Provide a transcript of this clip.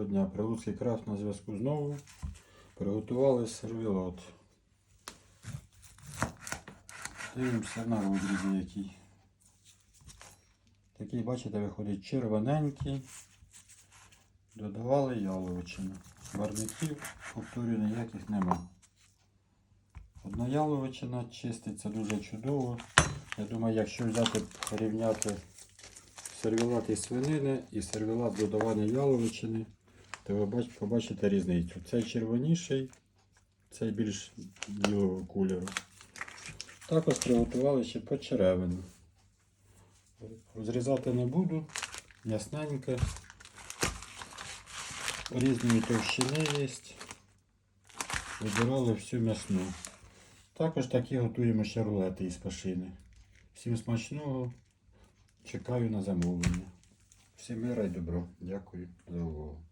Доброго дня, Прилуцький крафт на зв'язку знову. Приготували сервілат. Дивимося на розрізі який. Такий, бачите, виходить червоненький. Додавали яловичину. Барників, повторюю, ніяких нема. Одна яловичина чиститься дуже чудово. Я думаю, якщо взяти порівняти сервілат із свинини і сервілат додавання яловичини, то ви побачите різницю. Цей червоніший, цей більш білого кольору. Також приготували ще почеревину. Розрізати не буду, ясненьке. Різної товщини є. Вибирали всю м'ясну. Також такі готуємо ще рулети із пашини. Всім смачного. Чекаю на замовлення. Всім мира і добро. Дякую за увагу.